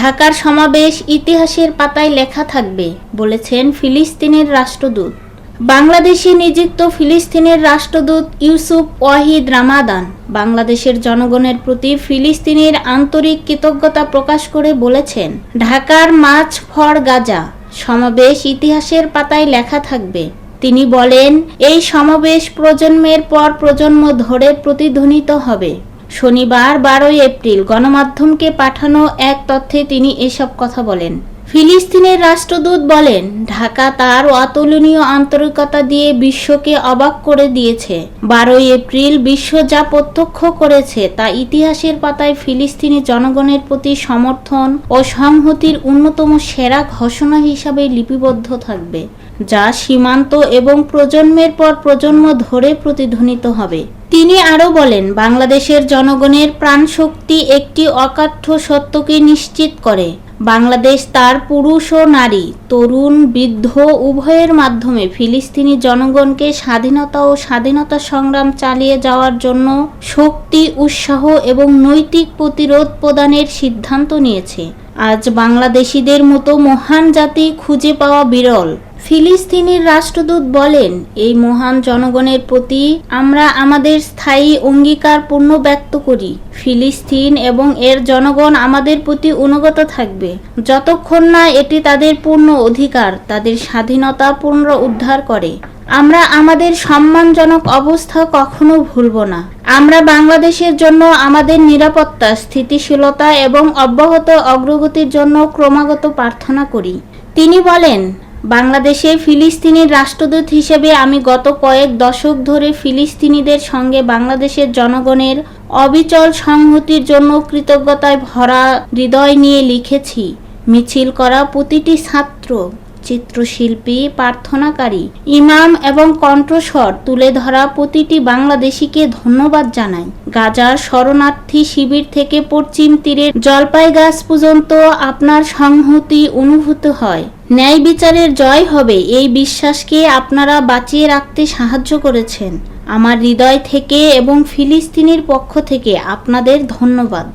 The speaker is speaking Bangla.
ঢাকার সমাবেশ ইতিহাসের পাতায় লেখা থাকবে, বলেছেন ফিলিস্তিনের রাষ্ট্রদূত। বাংলাদেশে নিযুক্ত ফিলিস্তিনের রাষ্ট্রদূত ইউসুফ ওয়াহিদ রামাদান বাংলাদেশের জনগণের প্রতি ফিলিস্তিনের আন্তরিক কৃতজ্ঞতা প্রকাশ করে বলেছেন, ঢাকার মাছ ফর গাজা, সমাবেশ ইতিহাসের পাতায় লেখা থাকবে। তিনি বলেন, এই সমাবেশ প্রজন্মের পর প্রজন্ম ধরে প্রতিধ্বনিত হবে। শনিবার বারোই এপ্রিল গণমাধ্যমকে পাঠানো এক তথ্যে তিনি এসব কথা বলেন। ফিলিস্তিনের রাষ্ট্রদূত বলেন, ঢাকা তার অতুলনীয় আন্তরিকতা দিয়ে বিশ্বকে অবাক করে দিয়েছে। বারোই এপ্রিল বিশ্ব যা প্রত্যক্ষ করেছে তা ইতিহাসের পাতায় ফিলিস্তিনি জনগণের প্রতি সমর্থন ও সংহতির অন্যতম সেরা ঘোষণা হিসাবে লিপিবদ্ধ থাকবে, যা সীমান্ত এবং প্রজন্মের পর প্রজন্ম ধরে প্রতিধ্বনিত হবে। তিনি আরও বলেন, বাংলাদেশের জনগণের প্রাণশক্তি একটি অকাঠ্য সত্যকে নিশ্চিত করে। বাংলাদেশ তার পুরুষ ও নারী, তরুণ, বৃদ্ধ, উভয়ের মাধ্যমে ফিলিস্তিনি জনগণকে স্বাধীনতা ও স্বাধীনতা সংগ্রাম চালিয়ে যাওয়ার জন্য শক্তি, উৎসাহ এবং নৈতিক প্রতিরোধ প্রদানের সিদ্ধান্ত নিয়েছে। আজ বাংলাদেশিদের মতো মহান জাতি খুঁজে পাওয়া বিরল। ফিলিস্তিনের রাষ্ট্রদূত বলেন, এই মহান জনগণের প্রতি আমরা আমাদের স্থায়ী অঙ্গীকার পূর্ণ ব্যক্ত করি। ফিলিস্তিন এবং এর জনগণ আমাদের প্রতি অনুগত থাকবে। যতক্ষণ না এটি তাদের পূর্ণ অধিকার, তাদের স্বাধীনতা পুনর উদ্ধার করে। আমরা আমাদের সম্মানজনক অবস্থা কখনো ভুলব না। আমরা বাংলাদেশের জন্য আমাদের নিরাপত্তা, স্থিতিশীলতা এবং অব্যাহত অগ্রগতির জন্য ক্রমাগত প্রার্থনা করি। তিনি বলেন বাংলাদেশে ফিলিস্তিনির রাষ্ট্রদূত হিসেবে আমি গত কয়েক দশক ধরে ফিলিস্তিনিদের সঙ্গে বাংলাদেশের জনগণের অবিচল সংহতির জন্য কৃতজ্ঞতায় ভরা হৃদয় নিয়ে লিখেছি। মিছিল করা প্রতিটি ছাত্র চিত্রশিল্পী, প্রার্থনাকারী, ইমাম এবং কণ্ঠস্বর তুলে ধরা প্রতিটি বাংলাদেশিকে ধন্যবাদ জানাই গাজার শরণার্থী শিবির থেকে পশ্চিম তীরের জলপাই গাছ পর্যন্ত আপনার সংহতি অনুভূত হয়। ন্যায় বিচারের জয় হবে এই বিশ্বাসকে আপনারা বাঁচিয়ে রাখতে সাহায্য করেছেন। আমার হৃদয় থেকে এবং ফিলিস্তিনির পক্ষ থেকে আপনাদের ধন্যবাদ।